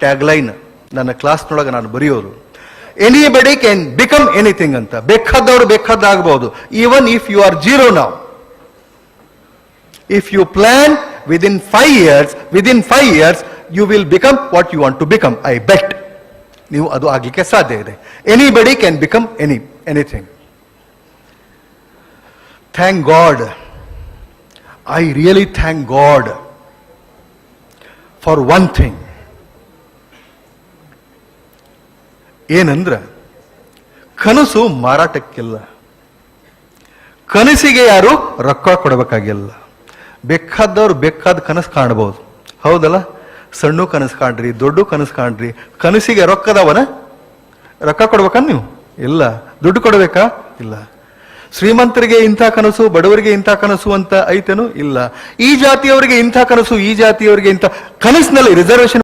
Tagline ನನ್ನ ಕ್ಲಾಸ್ನೊಳಗೆ ನಾನು ಬರೆಯೋರು ಎನಿಬಡಿ ಕ್ಯಾನ್ ಬಿಕಮ್ ಎನಿಥಿಂಗ್ ಅಂತ. ಬೇಕಾದವರು ಬೇಕಾದಾಗಬಹುದು even if you are zero ನಾವು if you plan within five years within five years you will become what you want to become I bet ನೀವು ಅದು ಆಗ್ಲಿಕ್ಕೆ ಸಾಧ್ಯ ಇದೆ. Anybody can become any anything thank God I really thank God for one thing ಏನಂದ್ರ ಕನಸು ಮಾರಾಟಕ್ಕಿಲ್ಲ. ಕನಸಿಗೆ ಯಾರು ರೊಕ್ಕ ಕೊಡಬೇಕಾಗಿಲ್ಲ. ಬೇಕಾದವ್ರು ಬೇಕಾದ ಕನಸು ಕಾಣಬಹುದು ಹೌದಲ್ಲ? ಸಣ್ಣ ಕನಸು ಕಾಣ್ರಿ, ದೊಡ್ಡ ಕನಸು ಕಾಣ್ರಿ, ಕನಸಿಗೆ ರೊಕ್ಕದವನ ರೊಕ್ಕ ಕೊಡ್ಬೇಕಾ ನೀವು? ಇಲ್ಲ. ದುಡ್ಡು ಕೊಡಬೇಕಾ? ಇಲ್ಲ. ಶ್ರೀಮಂತರಿಗೆ ಇಂಥ ಕನಸು, ಬಡವರಿಗೆ ಇಂಥ ಕನಸು ಅಂತ ಐತೇನು? ಇಲ್ಲ. ಈ ಜಾತಿಯವರಿಗೆ ಇಂಥ ಕನಸು, ಈ ಜಾತಿಯವರಿಗೆ ಇಂಥ ಕನಸಿನಲ್ಲಿ ರಿಸರ್ವೇಶನ್